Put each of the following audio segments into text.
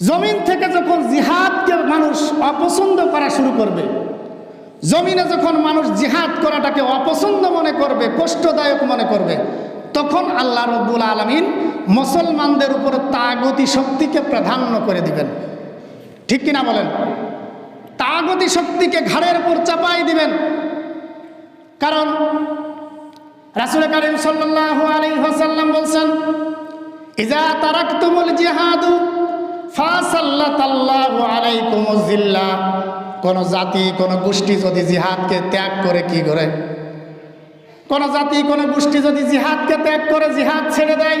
জমিন থেকে যখন জিহাদকে মানুষ অপছন্দ করা শুরু করবে, জমিনে যখন মানুষ জিহাদ করাটাকে অপছন্দ মনে করবে, কষ্টদায়ক মনে করবে, তখন আল্লাহ রব্বুল আলমিন মুসলমানদের উপর তাগতি শক্তিকে প্রাধান্য করে দিবেন। ঠিক কিনা বলেন? তাগতি শক্তিকে ঘাড়ের উপর চাপাই দিবেন। কারণ রাসুল করিম সাল্লাল্লাহু আলাইহি ওয়াসাল্লাম বলছেন ইজা তারাকতুমুল জিহাদু জিল্লা। কোন জাতি, কোন গোষ্ঠী যদি জিহাদকে ত্যাগ করে কি করে? কোন জাতি, কোন গোষ্ঠী যদি জিহাদকে ত্যাগ করে, জিহাদ ছেড়ে দেয়?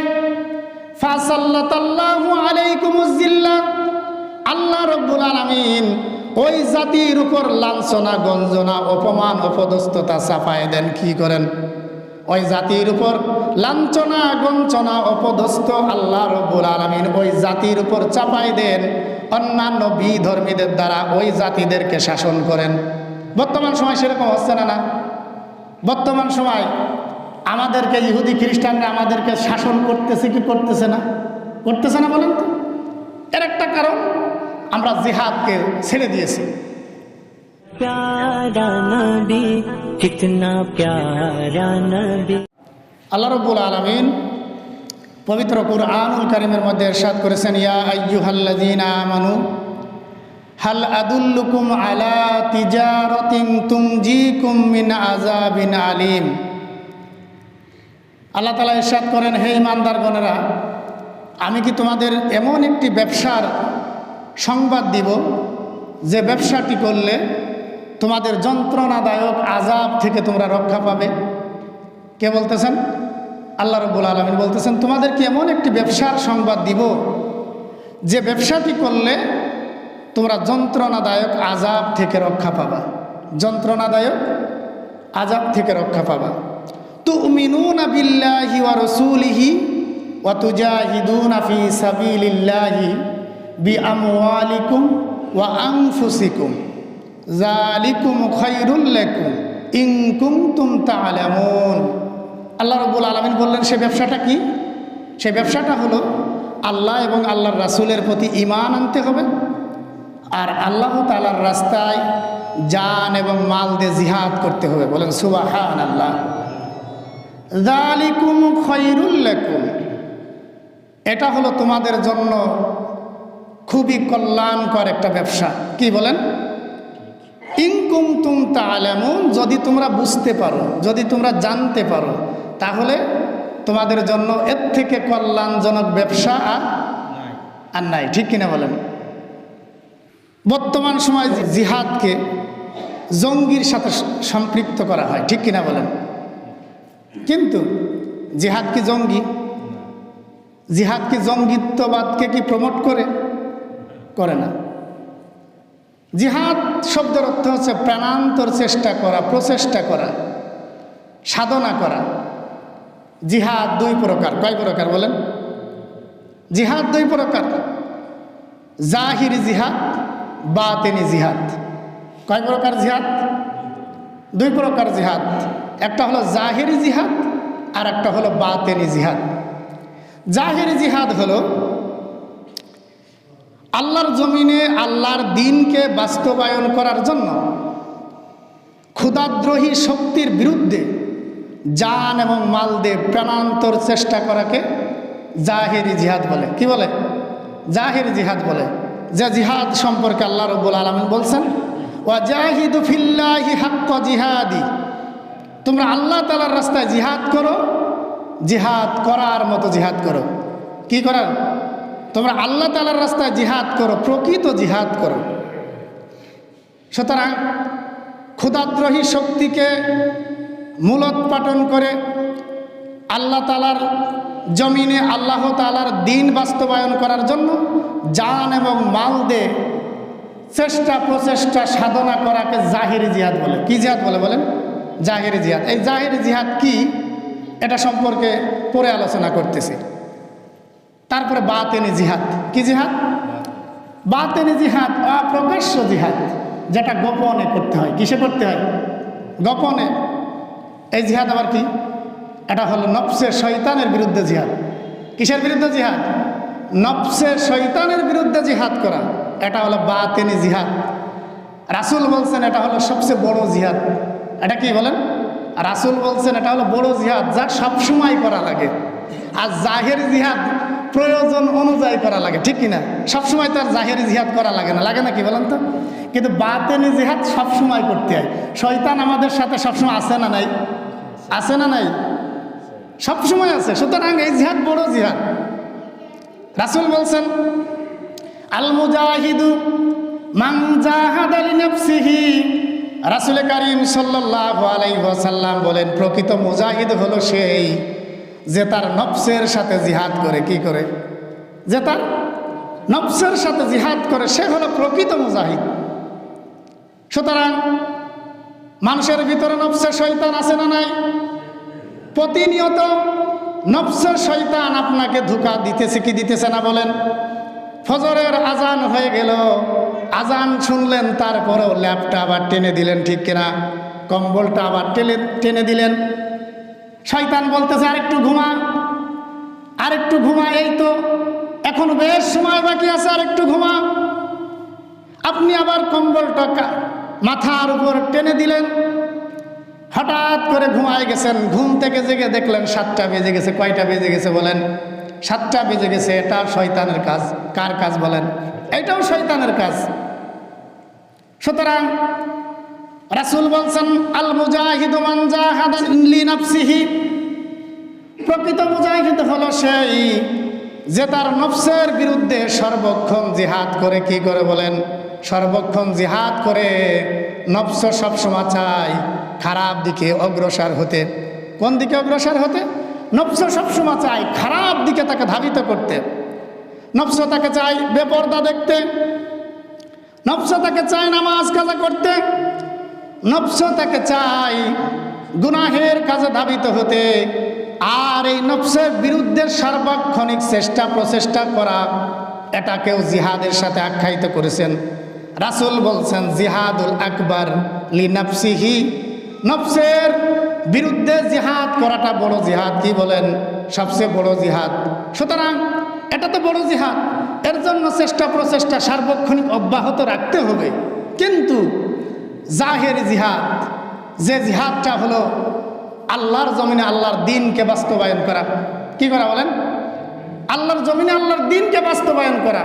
আল্লাহ রব্বুল আলামিন ওই জাতির উপর লাঞ্ছনা, গঞ্জনা, অপমান, অপদস্থতা চাপায় দেন, কি করেন? ওই জাতির উপর লাঞ্ছনা গঞ্চনা অপদস্থ আল্লাহ রব্বুল আলমিন ওই জাতির উপর চাপাই দেন। অন্যান্য বিধর্মীদের দ্বারা ওই জাতিদেরকে শাসন করেন। বর্তমান সময় সেরকম হচ্ছে না না? বর্তমান সময় আমাদেরকে ইহুদি খ্রিস্টানরা আমাদেরকে শাসন করতেছে কি করতেছে না? করতেছে না বলেন তো? এর একটা কারণ, আমরা জিহাদকে ছেড়ে দিয়েছি। প্যারা নবী কিতনা প্যারা আল্লাহ রব্বুল আলমিন পবিত্র কুরআনুল করিমের মধ্যে এরশাদ করেছেন, ইয়া আইয়ুহাল্লাযীনা আমানু, হাল আদুল্লুকুম আলা তিজারাতিন তুমজিকুম কুমিন আযাবিন আলিম। আল্লাহ তাআলা ইরশাদ করেন, হে ইমানদার ইমানদারগণেরা আমি কি তোমাদের এমন একটি ব্যবসার সংবাদ দিব যে ব্যবসাটি করলে তোমাদের যন্ত্রণাদায়ক আজাব থেকে তোমরা রক্ষা পাবে। কে বলতেছেন? আল্লাহ রব্বুল আলমিন বলতেছেন তোমাদের কি এমন একটি ব্যবসার সংবাদ দিব, যে ব্যবসাটি করলে তোমরা যন্ত্রণাদায়ক আজাব থেকে রক্ষা পাবা। যন্ত্রণাদায়ক আজাব থেকে রক্ষা পাবা। তু মিনুনা বিল্লাহি ওয়া রসুলিহি ফি সাবিলিল্লাহি বি আমওয়ালিকুম ওয়া আনফুসিকুম। জালিকুম খায়রুল লাকুম। ইন কুনতুম তা'লামুন। আল্লাহ রবুল আলামিন বললেন, সে ব্যবসাটা কি? সে ব্যবসাটা হলো আল্লাহ এবং আল্লাহর রাসুলের প্রতি ঈমান আনতে হবে। আর আল্লাহ তালার রাস্তায় জান এবং মাল দিয়ে জিহাদ করতে হবে। বলেন সুবাহান আল্লাহ জালিকুম খায়রুল লাকুম। এটা হলো তোমাদের জন্য খুবই কল্যাণকর একটা ব্যবসা। কি বলেন? ইনকুম তুম তালামুন যদি তোমরা বুঝতে পারো যদি তোমরা জানতে পারো তাহলে তোমাদের জন্য এর থেকে কল্যাণজনক ব্যবসা আর আর নাই। ঠিক কিনা বলেন? বর্তমান সময় জিহাদকে জঙ্গির সাথে সম্পৃক্ত করা হয়। ঠিক কিনা বলেন? কিন্তু জিহাদ কি জঙ্গি? জিহাদ কি জঙ্গিত্ববাদকে কি প্রমোট করে? করে না। জিহাদ শব্দের অর্থ হচ্ছে প্রাণান্তর চেষ্টা করা, প্রচেষ্টা করা, সাধনা করা। জিহাদ দুই প্রকার। কয় প্রকার বলেন? জিহাদ দুই প্রকার। জাহির জিহাদ, বাতেনি জিহাদ। কয় প্রকার জিহাদ? দুই প্রকার জিহাদ। একটা হলো জাহিরি জিহাদ আর একটা হলো বাতেনি জিহাদ। জাহিরি জিহাদ হলো আল্লাহর জমিনে আল্লাহর দিনকে বাস্তবায়ন করার জন্য ক্ষুদাদ্রোহী শক্তির বিরুদ্ধে জান এবং মাল প্রাণান্তর চেষ্টা করাকে জাহেরি জিহাদ বলে। কি বলে? জাহেরি জিহাদ বলে। যে জিহাদ সম্পর্কে আল্লাহ রব্বুল আলমিন বলছেন, ওয়া জাহিদু ফিল্লাহি হাক্ক জিহাদি। তোমরা আল্লাহ তালার রাস্তায় জিহাদ করো, জিহাদ করার মতো জিহাদ করো। কি করার? তোমরা আল্লাহ তালার রাস্তায় জিহাদ করো, প্রকৃত জিহাদ করো। সুতরাং ক্ষুদাদ্রোহী শক্তিকে মূলত মূলোৎপাটন করে আল্লাহ তালার জমিনে আল্লাহ তালার দিন বাস্তবায়ন করার জন্য জান এবং মাল দে চেষ্টা প্রচেষ্টা সাধনা করাকে জাহিরি জিহাদ বলে। কি জিহাদ বলে বলেন? জাহিরি জিহাদ। এই জাহিরি জিহাদ কি? এটা সম্পর্কে পরে আলোচনা করতেছি। তারপরে বাতেনি জিহাদ। কি জিহাদ? বাতেনি জিহাদ, অপ্রকাশ্য জিহাদ, যেটা গোপনে করতে হয়। কিসে করতে হয়? গোপনে। এই জিহাদ আবার কি? এটা হলো নফসের শয়তানের বিরুদ্ধে জিহাদ। কিসের বিরুদ্ধে জিহাদ? নফসে শৈতানের বিরুদ্ধে জিহাদ করা। এটা হলো বাতেনি জিহাদ। রাসুল বলছেন এটা হলো সবচেয়ে বড় জিহাদ। এটা কি বলেন? রাসুল বলছেন এটা হলো বড় জিহাদ, যা সবসময় করা লাগে। আর জাহের জিহাদ প্রয়োজন অনুযায়ী করা লাগে, ঠিক কিনা? সবসময় তো আর জাহের জিহাদ করা লাগে না লাগে না কি বলেন তো? কিন্তু বাতেনি জিহাদ সবসময় করতে হয়। শয়তান আমাদের সাথে সবসময় আসে না নাই? আছে না নাই? সবসময় আছে। সুতরাং এই জিহাদ বড় জিহাদ। রাসুল বলছেন আল মুজাহিদু রাসুল করিম ওয়াসাল্লাম বলেন, প্রকৃত মুজাহিদ হলো সেই যে তার নফসের সাথে জিহাদ করে, কি করে? যে তার নফসের সাথে জিহাদ করে, সে হলো প্রকৃত মুজাহিদ। সুতরাং মানুষের ভিতরে নফসের শৈতান আছে না নাই? প্রতিনিয়ত নফসের শৈতান আপনাকে ধোকা দিতেছে কি দিতেছে না বলেন? ফজরের আজান হয়ে গেল, আজান শুনলেন, তারপরেও ল্যাপটা আবার টেনে দিলেন, ঠিক কিনা? কম্বলটা আবার টেনে টেনে দিলেন। শয়তান বলতেছে, আরেকটু ঘুমা আরেকটু ঘুমা, এই তো, এখন বেশ সময় বাকি আছে, আরেকটু ঘুমা। আপনি আবার কম্বলটা মাথার উপর টেনে দিলেন। হঠাৎ করে ঘুমায় গেছেন, ঘুম থেকে জেগে দেখলেন সাতটা বেজে গেছে, কয়টা বেজে গেছে বলেন? সাতটা বেজে গেছে, এটা শয়তানের কাজ, কার কাজ বলেন? এটাও শয়তানের কাজ। সুতরাং রাসূল বলছেন আল মুজাহিদ প্রকৃত মুজাহিদ হলো সেই যে তার নফসের বিরুদ্ধে সর্বক্ষণ জিহাদ করে কি করে বলেন? সর্বক্ষণ জিহাদ করে নফস সবসময় চায় খারাপ দিকে অগ্রসর হতে। কোন দিকে অগ্রসর হতে? নফস সবসময় চায় খারাপ দিকে তাকে ধাবিত করতে। নফস তাকে চায় বেপর্দা দেখতে। নফস তাকে চায় নামাজ কাজা করতে। নফস তাকে চাই, গুনাহের কাজে ধাবিত হতে। আর এই নফসের বিরুদ্ধে সার্বক্ষণিক চেষ্টা, প্রচেষ্টা করা, এটাকেও জিহাদের সাথে আখ্যায়িত করেছেন। রাসূল বলছেন, জিহাদুল আকবর লি নফসিহি। নফসের বিরুদ্ধে জিহাদ করাটা বড় জিহাদ, কি বলেন? সবচেয়ে বড় জিহাদ। সুতরাং এটা তো বড় জিহাদ। এর জন্য চেষ্টা, প্রচেষ্টা সার্বক্ষণিক অব্যাহত রাখতে হবে। কিন্তু জাহের জিহাদ। যে জিহাদটা হলো আল্লাহর জমিনে আল্লাহর দিনকে বাস্তবায়ন করা। কি করা বলেন? আল্লাহর জমিনে আল্লাহর দিনকে বাস্তবায়ন করা।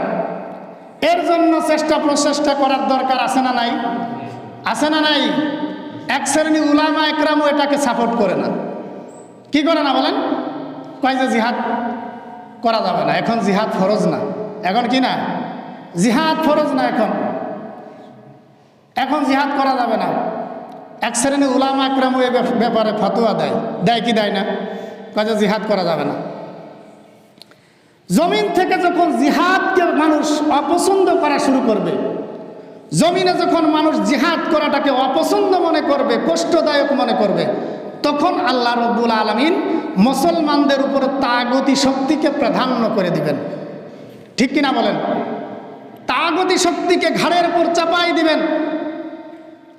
এর জন্য চেষ্টা প্রচেষ্টা করার দরকার আছে না নাই? আছে না নাই? এক শ্রেণি উলামা একরামও এটাকে সাপোর্ট করে না। কি করে না বলেন? কয় যে জিহাদ করা যাবে না। এখন জিহাদ ফরজ না। এখন কি না? জিহাদ ফরজ না এখন। এখন জিহাদ করা যাবে না। এক শ্রেণি উলামা আকরাম এই ব্যাপ- ব্যাপারে ফতোয়া দেয়। দেয় কি দেয় না? কাজে জিহাদ করা যাবে না। জমিন থেকে যখন জিহাদকে মানুষ অপছন্দ করা শুরু করবে, জমিনে যখন মানুষ জিহাদ করাটাকে অপছন্দ মনে করবে, কষ্টদায়ক মনে করবে, তখন আল্লাহ রব্বুল আলমিন মুসলমানদের উপর তাগতি শক্তিকে প্রাধান্য করে দিবেন। ঠিক কিনা বলেন? তাগতি শক্তিকে ঘাড়ের উপর চাপাই দিবেন।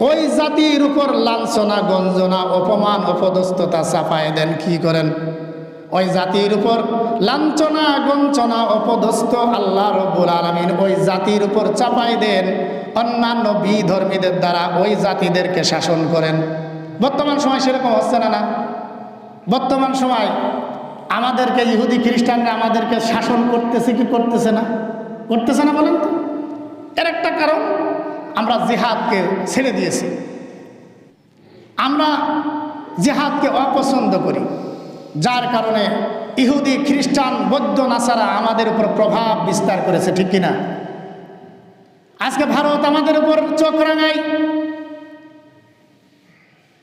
ওই জাতির উপর লাঞ্ছনা, গঞ্জনা, অপমান, অপদস্থতা চাপায় দেন, কি করেন? ওই জাতির উপর লাঞ্ছনা গঞ্চনা অপদস্থ আল্লাহ রব্বুল আলমিন ওই জাতির উপর চাপাই দেন। অন্যান্য বিধর্মীদের দ্বারা ওই জাতিদেরকে শাসন করেন। বর্তমান সময় সেরকম হচ্ছে না না? বর্তমান সময় আমাদেরকে ইহুদি খ্রিস্টানরা আমাদেরকে শাসন করতেছে কি করতেছে না? করতেছে না বলেন তো? এর একটা কারণ আমরা জেহাদকে ছেড়ে দিয়েছি। আমরা জেহাদকে অপছন্দ করি, যার কারণে ইহুদি, খ্রিস্টান, বৌদ্ধ, নাসারা আমাদের উপর প্রভাব বিস্তার করেছে, ঠিক কিনা? আজকে ভারত আমাদের উপর চোখ রাঙায়।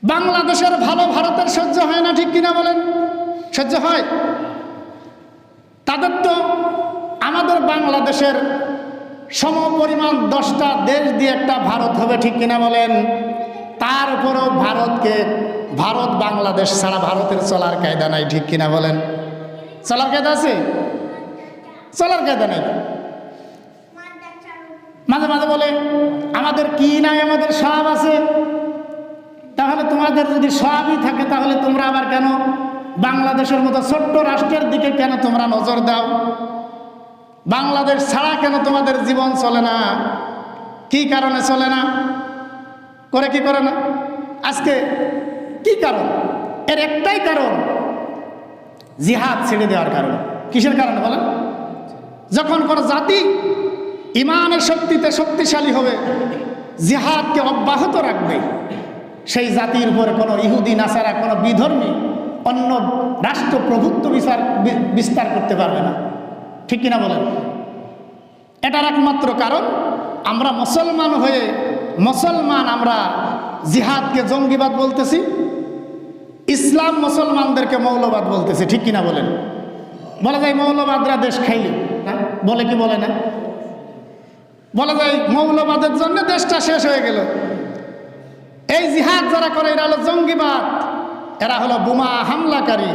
বাংলাদেশের ভালো ভারতের সহ্য হয় না, ঠিক কিনা বলেন? সহ্য হয়? তাদের তো আমাদের বাংলাদেশের সম পরিমাণ দশটা দেশ দিয়ে একটা ভারত হবে, ঠিক কিনা বলেন? তার উপরেও ভারতকে, ভারত বাংলাদেশ ছাড়া ভারতের চলার কায়দা নাই, ঠিক কিনা বলেন? চলার কায়দা আছে? চলার কায়দা নাই। মাঝে মাঝে বলে, আমাদের কি নাই, আমাদের সব আছে? তাহলে তোমাদের যদি সবই থাকে, তাহলে তোমরা আবার কেন বাংলাদেশের মতো ছোট্ট রাষ্ট্রের দিকে কেন তোমরা নজর দাও? বাংলাদেশ ছাড়া কেন তোমাদের জীবন চলে না? কি কারণে চলে না? করে কি করে না? আজকে কি কারণ? এর একটাই কারণ, জিহাদ ছেড়ে দেওয়ার কারণে। কিসের কারণে বলেন? যখন কোনো জাতি ইমানের শক্তিতে শক্তিশালী হবে, জিহাদকে অব্যাহত রাখবে, সেই জাতির উপরে কোনো ইহুদি, নাসারা, কোনো বিধর্মী অন্য রাষ্ট্র প্রভুত্ব বিচার বিস্তার করতে পারবে না। ঠিক কিনা বলেন? এটার একমাত্র কারণ, আমরা মুসলমান হয়ে মুসলমান আমরা জিহাদকে জঙ্গিবাদ বলতেছি, ইসলাম মুসলমানদেরকে মৌলবাদ বলতেছে, ঠিক কিনা বলেন? বলা যায় মৌলবাদরা দেশ খাইল বলে কি বলে না? বলা যায় মৌলবাদের জন্য দেশটা শেষ হয়ে গেল। এই জিহাদ যারা করে, এরা হলো জঙ্গিবাদ, এরা হলো বোমা হামলাকারী।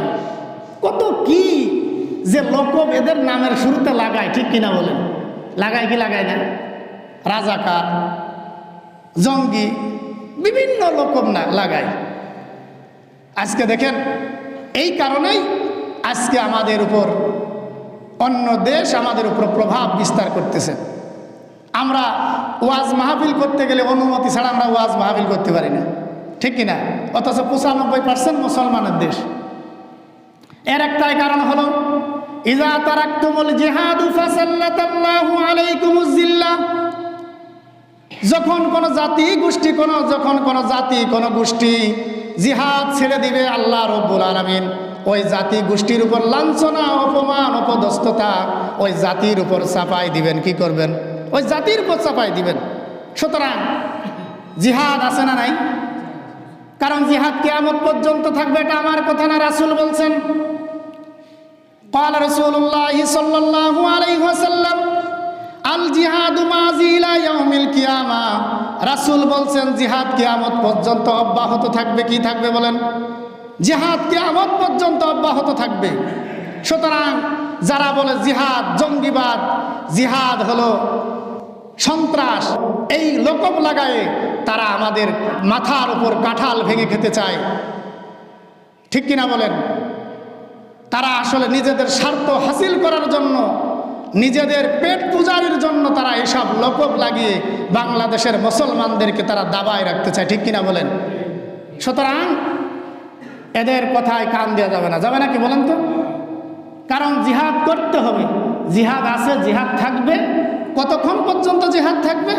কত কি যে লোক এদের নামের শুরুতে লাগায়, ঠিক কিনা বলেন? লাগায় কি লাগায় না? রাজাকার, জঙ্গি, বিভিন্ন লোকব না লাগায়। আজকে দেখেন, এই কারণেই আজকে আমাদের উপর অন্য দেশ আমাদের উপর প্রভাব বিস্তার করতেছে। আমরা ওয়াজ মাহফিল করতে গেলে অনুমতি ছাড়া আমরা ওয়াজ মাহফিল করতে পারি না। ঠিক কিনা? অথচ পঁচানব্বই পার্সেন্ট মুসলমানের দেশ। এর একটাই কারণ হলো ইজা তারাক্তুমুল জিহাদু ফাসাল্লাতাল্লাহু আলাইকুমুজ জিল্লাহ যখন কোন জাতি গোষ্ঠী, কোন, যখন কোন জাতি, কোন গোষ্ঠী জিহাদ ছেড়ে দিবে আল্লাহ রব্বুল আলামিন, ওই জাতি গোষ্ঠীর উপর লাঞ্ছনা, অপমান, অপদস্থতা ওই জাতির উপর চাপাই দিবেন, কি করবেন? ওই জাতির উপর চাপাই দিবেন। সুতরাং জিহাদ আছে না নাই? কারণ জিহাদ কেয়ামত পর্যন্ত থাকবে এটা আমার কথা না রাসূল বলছেন قال رسول الله صلى الله عليه وسلم আল জিহাদ মাজিলা ইয়াউমিল কিয়ামা রাসূল বলছেন জিহাদ কিয়ামত পর্যন্ত অব্যাহত থাকবে কি থাকবে বলেন জিহাদ কিয়ামত পর্যন্ত অব্যাহত থাকবে সুতরাং যারা বলে জিহাদ জঙ্গিবাদ জিহাদ হলো সন্ত্রাস, এই লোকব লাগায়ে তারা আমাদের মাথার উপর কাঁঠাল ভেঙে খেতে চায়। ঠিক কিনা বলেন? তারা আসলে নিজেদের স্বার্থ হাসিল করার জন্য, নিজেদের পেট পূজারির জন্য তারা এসব লোকব লাগিয়ে বাংলাদেশের মুসলমানদেরকে তারা দাবায় রাখতে চায়। ঠিক কিনা বলেন? সুতরাং এদের কথায় কান দেওয়া যাবে না। যাবে নাকি বলেন তো? কারণ জিহাদ করতে হবে। জিহাদ আছে, জিহাদ থাকবে। কতক্ষণ পর্যন্ত জিহাদ থাকবে?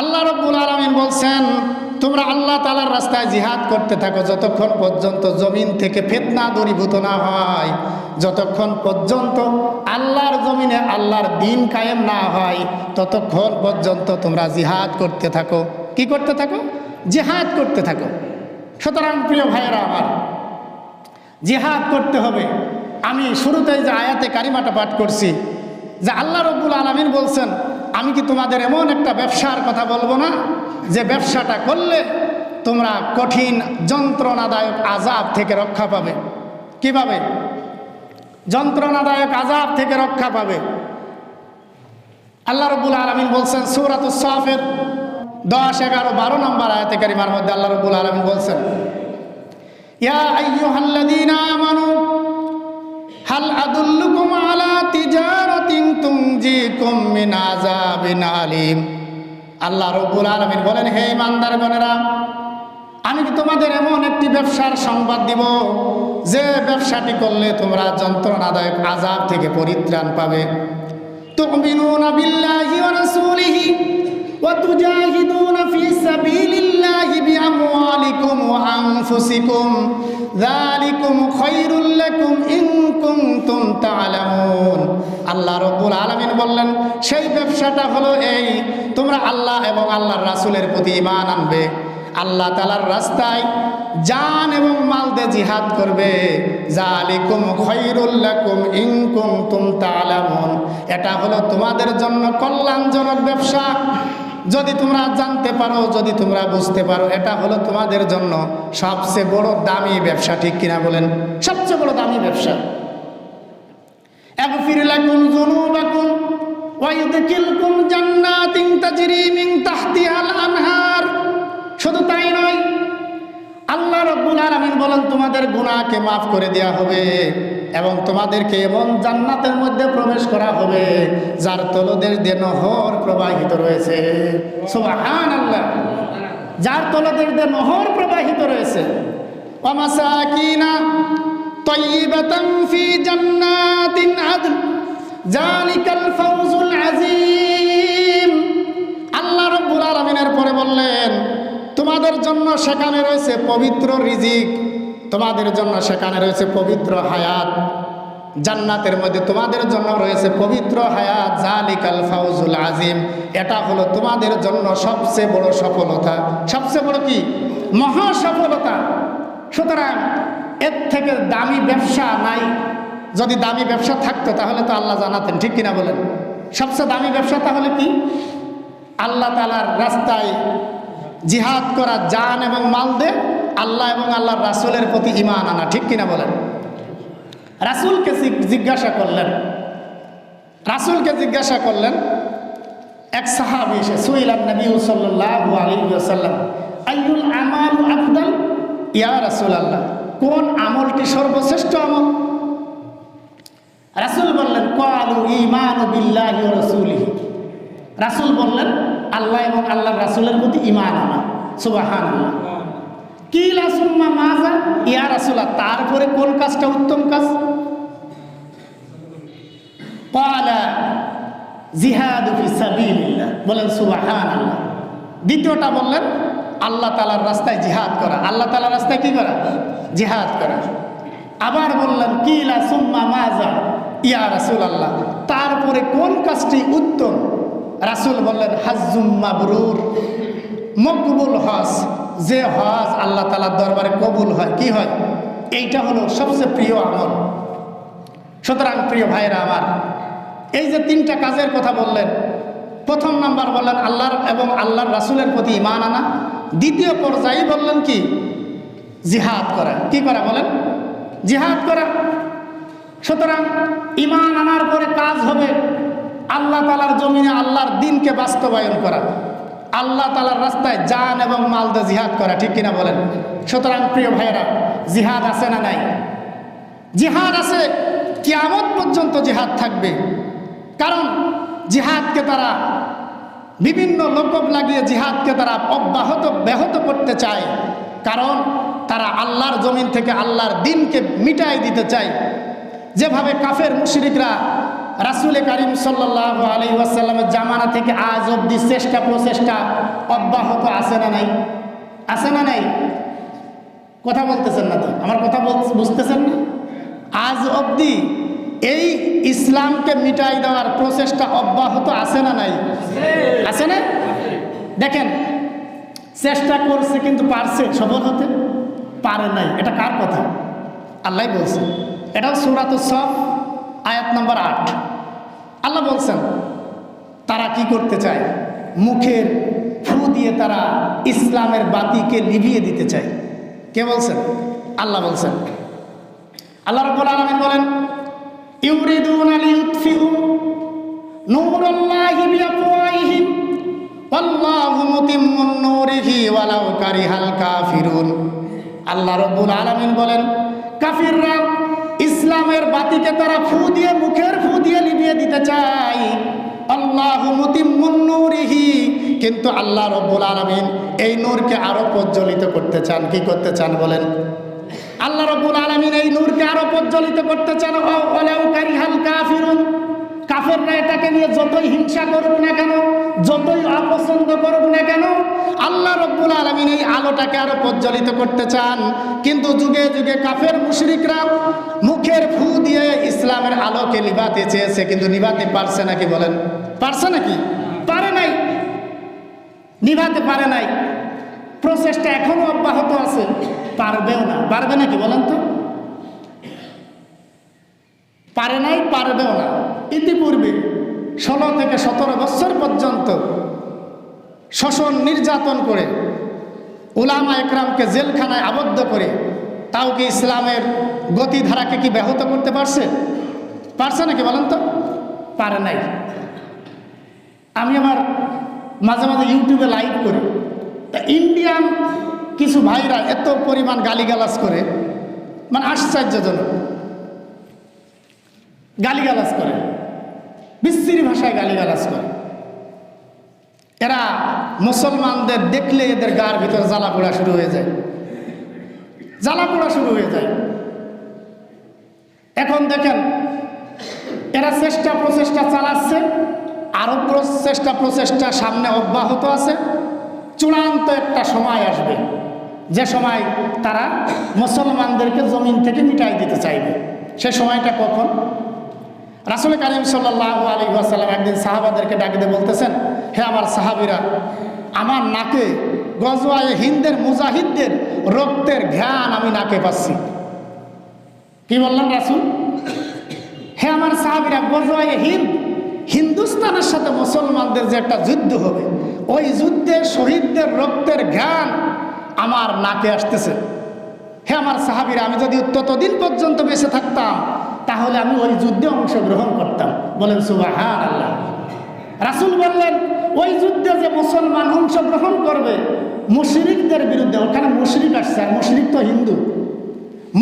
আল্লাহ রব্বুল আলমিন বলছেন, তোমরা আল্লাহ তালার রাস্তায় জিহাদ করতে থাকো যতক্ষণ পর্যন্ত জমিন থেকে ফেতনা দূরীভূত না হয়, যতক্ষণ পর্যন্ত আল্লাহর জমিনে আল্লাহর দিন কায়েম না হয়, ততক্ষণ পর্যন্ত তোমরা জিহাদ করতে থাকো। কি করতে থাকো? জিহাদ করতে থাকো। সুতরাং প্রিয় ভাইয়েরা আমার, জিহাদ করতে হবে। আমি শুরুতেই যে আয়াতে কারিমাটা পাঠ করছি যে আল্লাহ রব্বুল আলমিন বলছেন, আমি কি তোমাদের এমন একটা ব্যবসার কথা বলব না? যে ব্যবসাটা করলে তোমরা কঠিন যন্ত্রণাদায়ক আজাব থেকে রক্ষা পাবে। কীভাবে? যন্ত্রণাদায়ক আজাব থেকে রক্ষা পাবে। আল্লাহ রব্বুল আলমিন বলছেন সৌরাত উৎসাহের দশ, এগারো, বারো নম্বর আয়াতে কারিমার মধ্যে আল্লাহ রব্বুল আলমিন বলছেন, ইয়া আমানু آمنوا هل أدلكم على تجارة تنجيكم من عذاب أليم আল্লাহ রব্বুল আলমিন বলেন হে ইমানদারগণেরা আমি কি তোমাদের এমন একটি ব্যবসার সংবাদ দিব যে ব্যবসাটি করলে তোমরা যন্ত্রণাদায়ক আজাব থেকে পরিত্রাণ পাবে تؤمنون بالله ورسوله وتجاهدون في سبيل الله بأموالكم وأنفسكم আল্লাহ রব্বুল আলামিন বললেন, সেই ব্যবসাটা হলো এই, তোমরা আল্লাহ এবং আল্লাহর রাসুলের প্রতি ইমান আনবে। আল্লাহ তালার রাস্তায় জান এবং মালদে জিহাদ করবে। জালিকুম খৈরুল্লাকুম ইনকুম তুম তালামুন এটা হলো তোমাদের জন্য কল্যাণজনক ব্যবসা। যদি তোমরা জানতে পারো, যদি তোমরা বুঝতে পারো, এটা হলো তোমাদের জন্য সবচেয়ে বড় দামি ব্যবসা, ঠিক কিনা বলেন? সবচেয়ে বড় দামি ব্যবসা। শুধু তাই নয়, আল্লাহ রব্বুল আলমিন বলেন, তোমাদের গুণাকে মাফ করে দেয়া হবে। এবং তোমাদেরকে এমন জান্নাতের মধ্যে প্রবেশ করা হবে যার তলদের দিয়ে নহর প্রবাহিত রয়েছে সুবহানাল্লাহ যার তলদের দিয়ে নহর প্রবাহিত রয়েছে ওয়ামাসাকিনা طيبة في جنات عدن ذلك الفوز العظيم আল্লাহ রব্বুল আলমিনের পরে বললেন তোমাদের জন্য সেখানে রয়েছে পবিত্র রিজিক তোমাদের জন্য সেখানে রয়েছে পবিত্র হায়াত। জান্নাতের মধ্যে তোমাদের জন্য রয়েছে পবিত্র হায়াত। জালিকাল ফাউজুল আজিম। এটা হলো তোমাদের জন্য সবচেয়ে বড় সফলতা। সবচেয়ে বড় কি? মহা সফলতা। সুতরাং এর থেকে দামি ব্যবসা নাই। যদি দামি ব্যবসা থাকতো তাহলে তো আল্লাহ জানাতেন, ঠিক কিনা বলেন? সবচেয়ে দামি ব্যবসা তাহলে কি? আল্লাহ তালার রাস্তায় জিহাদ করা, জান এবং মাল দে আল্লাহ এবং আল্লাহর রাসুলের প্রতি ইমান আনা, ঠিক কিনা বলেন? রাসুলকে জিজ্ঞাসা করলেন। রাসুলকে জিজ্ঞাসা করলেন, এক সাহাবি এসে সুইলাম নবী আলাইহি ওয়াসাল্লাম, আইয়ুল আমাল আফদাল? ইয়া রাসুল আল্লাহ কোন আমলটি সর্বশ্রেষ্ঠ আমল? রাসূল বললেন ওয়া রাসূলিহি। রাসূল বললেন, আল্লাহ এবং আল্লাহ রাসুলের প্রতি ইমান আনা। সুবহানাল্লাহ। কিলা সুম্মা মাজা ইয়া রাসূলা তারপরে কোন কাজটা উত্তম কাজ? ক্বালা জিহাদু ফি সাবিলিল্লাহ, বলেন সুবহানাল্লাহ। দ্বিতীয়টা বললেন, আল্লাহ তালার রাস্তায় জিহাদ করা। আল্লাহ তালার রাস্তায় কি করা? জিহাদ করা। আবার বললেন, কিলা সুম্মা মাজা ইয়া রাসূল আল্লাহ তারপরে কোন কাজটি উত্তম? রাসূল বললেন, হাজ্জুম মাবরুর, মকবুল হজ যে হজ আল্লাহ তালার দরবারে কবুল হয়, কি হয়? এইটা হলো সবচেয়ে প্রিয় আমল। সুতরাং প্রিয় ভাইরা আমার, এই যে তিনটা কাজের কথা বললেন, প্রথম নাম্বার বললেন আল্লাহর এবং আল্লাহর রাসূলের প্রতি ইমান আনা। দ্বিতীয় পর্যায়ে বললেন কি? জিহাদ করা। কি করা বলেন? জিহাদ করা। সুতরাং ইমান আনার পরে কাজ হবে আল্লাহ তালার জমিনে আল্লাহর দিনকে বাস্তবায়ন করা। আল্লাহ তালার রাস্তায় যান এবং মালদা জিহাদ করা, ঠিক কিনা বলেন? সুতরাং প্রিয় ভাইয়েরা, জিহাদ আছে না নাই? জিহাদ আছে, কিয়ামত পর্যন্ত জিহাদ থাকবে। কারণ জিহাদকে তারা বিভিন্ন লোকব লাগিয়ে জিহাদকে তারা অব্যাহত, ব্যাহত করতে চায়। কারণ তারা আল্লাহর জমিন থেকে আল্লাহর দিনকে মিটাই দিতে চায়। যেভাবে কাফের মুশরিকরা রাসুলে কারিম সাল্লাহ আলী ওয়াসাল্লামের জামানা থেকে আজ অব্দি চেষ্টা প্রচেষ্টা অব্যাহত আছে না নাই? আছে না নাই? কথা বলতেছেন না তো? আমার কথা বুঝতেছেন না? আজ অবধি এই ইসলামকে মিটাই দেওয়ার প্রচেষ্টা অব্যাহত আছে না নাই? আছে না? দেখেন, চেষ্টা করছে কিন্তু পারছে, সফল হতে পারে নাই। এটা কার কথা? আল্লাহ বলছে। এটাও সুরাত সব আয়াত নম্বর আট। আল্লাহ বলছেন, তারা কি করতে চায়? মুখের ফু দিয়ে তারা ইসলামের বাতিকে লিভিয়ে দিতে চায়। কে বলছেন? আল্লাহ বলছেন। আল্লাহ রাব্বুল আলামিন বলেন, ইউরিদুনা লিইউতফিউ নূরাল্লাহি বিআফওয়াহিহিম, ওয়াল্লাহু মুতিম্মুন নূরিহি ওয়ালাউ কারিহাল কাফিরুন। আল্লাহ রাব্বুল আলামিন বলেন, কাফিররা ইসলামের বাতিকে তারা ফু দিয়ে, মুখের ফু দিয়ে লিভিয়ে দিতে চায়। আল্লাহ মুতিম্মুন নূরিহি। কিন্তু আল্লাহ রব্বুল আলমিন এই নূরকে আরও প্রজ্বলিত করতে চান। কি করতে চান বলেন? আল্লাহ রব্বুল আলমিন এই নূরকে আরও প্রজ্বলিত করতে চান। ওলাউ কারিহাল কাফিরুন। কাফেররা এটাকে নিয়ে যতই হিংসা করুক না কেন, যতই অপছন্দ করুক না কেন, আল্লাহ রব্বুল আলমিন এই আলোটাকে আরও প্রজ্বলিত করতে চান। কিন্তু যুগে যুগে কাফের মুশরিকরা মুখের ফু দিয়ে ইসলামের আলোকে নিভাতে চেয়েছে, কিন্তু নিভাতে পারছে নাকি বলেন? পারছে নাকি পারে নাই। নিভাতে পারে নাই। প্রচেষ্টা এখনও অব্যাহত আছে। পারবেও না। পারবে নাকি বলেন তো? পারে নাই, পারবেও না। ইতিপূর্বে ষোলো থেকে সতেরো বছর পর্যন্ত শোষণ, নির্যাতন করে উলামা একরামকে জেলখানায় আবদ্ধ করে তাও কি ইসলামের গতিধারাকে কি ব্যাহত করতে পারছে? পারছে নাকি বলেন তো? পারে নাই। আমি আমার মাঝে মাঝে ইউটিউবে লাইভ করি। তা ইন্ডিয়ান কিছু ভাইরা এত পরিমাণ গালিগালাজ করে মানে আশ্চর্যজনক। গালিগালাজ করে। বিশ্রী ভাষায় গালিগালাজ করে। এরা মুসলমানদের দেখলে এদের গার ভিতরে জ্বালা পোড়া শুরু হয়ে যায়। জ্বালা পোড়া শুরু হয়ে যায়। এখন দেখেন, এরা চেষ্টা প্রচেষ্টা চালাচ্ছে আরও চেষ্টা প্রচেষ্টা সামনে অব্যাহত আছে। চূড়ান্ত একটা সময় আসবে, যে সময় তারা মুসলমানদেরকে জমিন থেকে মিটাই দিতে চাইবে। সে সময়টা কখন? রাসুল কালিম সাল্লাহ আলী আসাল্লাম একদিন সাহাবাদেরকে ডাকিতে বলতেছেন, হে আমার সাহাবিরা, আমার নাকে গজওয়ায়ে হিন্দের মুজাহিদদের রক্তের ঘ্যান আমি নাকে পাচ্ছি। কি বললাম রাসুল? হে আমার সাহাবিরা, গজওয়ায়ে হিন্দ, হিন্দুস্তানের সাথে মুসলমানদের যে একটা যুদ্ধ হবে, ওই যুদ্ধে শহীদদের রক্তের ঘ্যান আমার নাকে আসতেছে। হে আমার সাহাবিরা, আমি যদি ততদিন পর্যন্ত বেঁচে থাকতাম তাহলে আমি ওই যুদ্ধে অংশগ্রহণ করতাম। বলেন সুবাহান আল্লাহ রাসুল বললেন, ওই যুদ্ধে যে মুসলমান অংশগ্রহণ করবে, মুশরিকদের বিরুদ্ধে, ওখানে মুশরিক আসছে মুশরিক তো হিন্দু।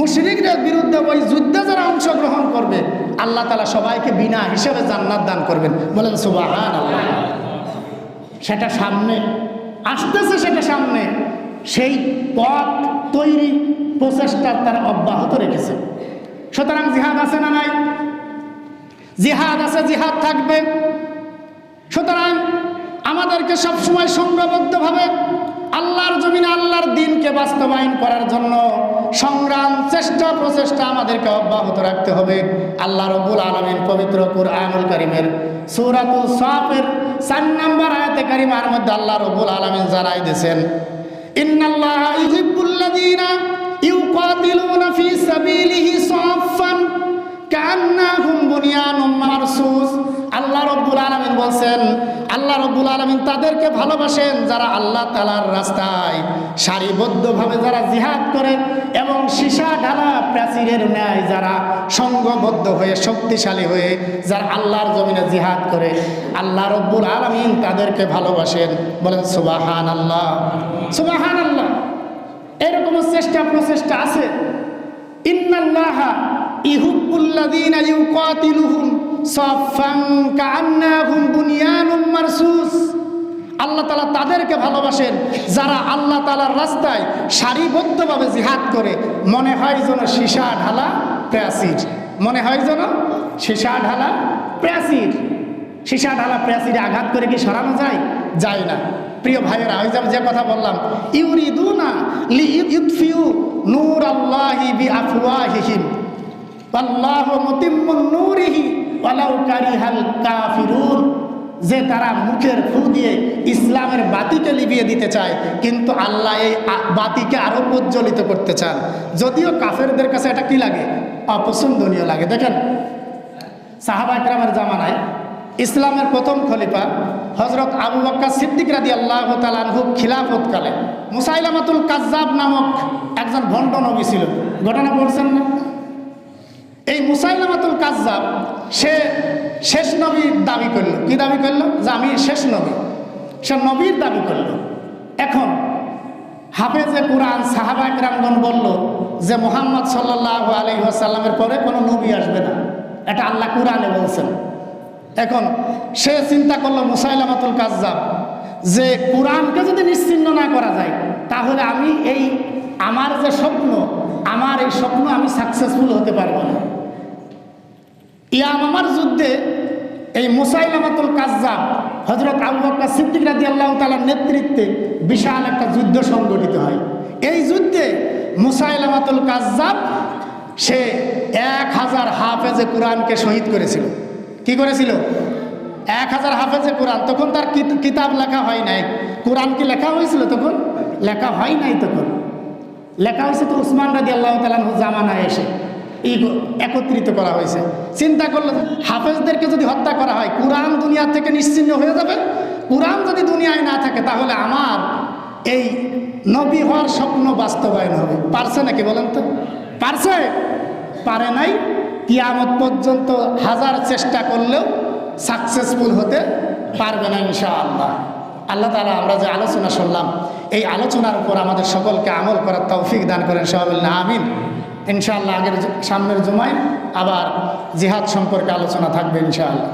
মুশরিকদের বিরুদ্ধে ওই যুদ্ধে যারা অংশগ্রহণ করবে, আল্লাহ তালা সবাইকে বিনা হিসেবে জান্নাত দান করবেন। বলেন সুবাহান আল্লাহ সেটা সামনে, আসতেছে সেটা সামনে। সেই পথ তৈরি প্রচেষ্টা তারা অব্যাহত রেখেছে। সুতরাং জিহাদ আছে না নাই? জিহাদ আছে, জিহাদ থাকবে। সুতরাং আমাদেরকে সবসময় সংঘবদ্ধভাবে আল্লাহর জমিনে আল্লাহর দিনকে বাস্তবায়ন করার জন্য সংগ্রাম, চেষ্টা, প্রচেষ্টা আমাদেরকে অব্যাহত রাখতে হবে। আল্লাহ রব্বুল আলমিন পবিত্র কুরআনুল করিমের সূরাতুল সাফের চার নাম্বার আয়াতে কারিমার মধ্যে আল্লাহ রব্বুল আলমিন জানাই দিয়েছেন, ইন্নাল্লাহ ইউকাতিলুনা ফি সাবিলিহি আলামিন বলছেন, আল্লাহ তাদেরকে ভালোবাসেন যারা আল্লাহ তালার রাস্তায় সারিবদ্ধভাবে যারা জিহাদ এবং সীসা প্রাচীরের ন্যায় যারা হয়ে, শক্তিশালী হয়ে যারা আল্লাহর জমিনে জিহাদ করে, আল্লাহ রব্বুল আলামিন তাদেরকে ভালোবাসেন। বলেন সুবাহান আল্লাহ সুবাহান আল্লাহ এরকম চেষ্টা প্রচেষ্টা আছে। ইন্নাল্লাহা ইহুব্বুল্লাযীনা ইউকাতিলুহুম সাফফান কাআন্নাহুম বুনিয়ানুম মারসুস। আল্লাহ তালা তাদেরকে ভালোবাসেন, যারা আল্লাহ তালার রাস্তায় সারিবদ্ধভাবে জিহাদ করে। মনে হয় যেন সীসা ঢালা প্রাচীর মনে হয় যেন সীসা ঢালা প্রাচীর সীসা ঢালা প্রাচীরে আঘাত করে কি সরানো যায়? যায় না। প্রিয় ভাইয়েরা, ওই যে কথা বললাম, ইউরিদুনা লি ইউতফিউ নূর আল্লাহি বি আফওয়াহিহিম যে তারা মুখের ফু দিয়ে ইসলামের বাতিকে লিবিয়ে দিতে চায়, কিন্তু আল্লাহ এই বাতিকে আরও প্রজ্বলিত করতে চান। যদিও কাফেরদের কাছে এটা কি লাগে? অপছন্দনীয় লাগে। দেখেন, সাহাবা একরামের জামানায় ইসলামের প্রথম খলিফা হজরত আবু বক্কা সিদ্দিক রাদি আল্লাহ তালানহু খিলাফতকালে মুসাইলামাতুল কাজাব নামক একজন ভণ্ড নবী ছিল। ঘটনা বলছেন না? মুসাইলামাতুল কাজ্জাব, সে শেষ নবীর দাবি করল। কি দাবি করল? যে আমি শেষ নবী। সে নবীর দাবি করল। এখন হাফেজে কোরআন সাহাবা একরামগণ বলল যে মোহাম্মদ সাল্লাহ আলী আসাল্লামের পরে কোনো নবী আসবে না। এটা আল্লাহ কোরআনে বলছেন। এখন সে চিন্তা করল মুসাইলামাতুল কাজ্জাব যে কোরআনকে যদি নিশ্চিন্ন না করা যায়, তাহলে আমি এই আমার যে স্বপ্ন, আমার এই স্বপ্ন আমি সাকসেসফুল হতে পারব না। ইয়াম আমার যুদ্ধে এই মুসাইলামাতুল কাজ্জাব হজরত আবু সিদ্দিক রাজি আল্লাহ তালার নেতৃত্বে বিশাল একটা যুদ্ধ সংগঠিত হয়। এই যুদ্ধে মুসাইলামাতুল কাজ্জাব, সে এক হাজার হাফেজে কোরআনকে শহীদ করেছিল। কি করেছিল? এক হাজার হাফেজে কোরআন। তখন তার কিত- কিতাব লেখা হয় নাই। কোরআন কি লেখা হয়েছিল তখন? লেখা হয় নাই তখন। লেখা হয়েছে তো উসমান রাজি আল্লাহ তালাহ জামানায় এসে। এই একত্রিত করা হয়েছে। চিন্তা করলে হাফেজদেরকে যদি হত্যা করা হয়, কোরআন দুনিয়া থেকে নিশ্চিন্ন হয়ে যাবে? কোরআন যদি দুনিয়ায় না থাকে, তাহলে আমার এই নবী হওয়ার স্বপ্ন বাস্তবায়ন হবে। পারছে নাকি বলেন তো? পারছে? পারে নাই। কিয়ামত পর্যন্ত হাজার চেষ্টা করলেও সাকসেসফুল হতে পারবে না ইনশাআল্লাহ। আল্লাহ আল্লাহ তালা আমরা যে আলোচনা শুনলাম, এই আলোচনার উপর আমাদের সকলকে আমল করার তৌফিক দান করেন সবাবিল্লা আমিন। ইনশাআল্লাহ আগের সামনের জমায় আবার জিহাদ সম্পর্কে আলোচনা থাকবে ইনশাআল্লাহ।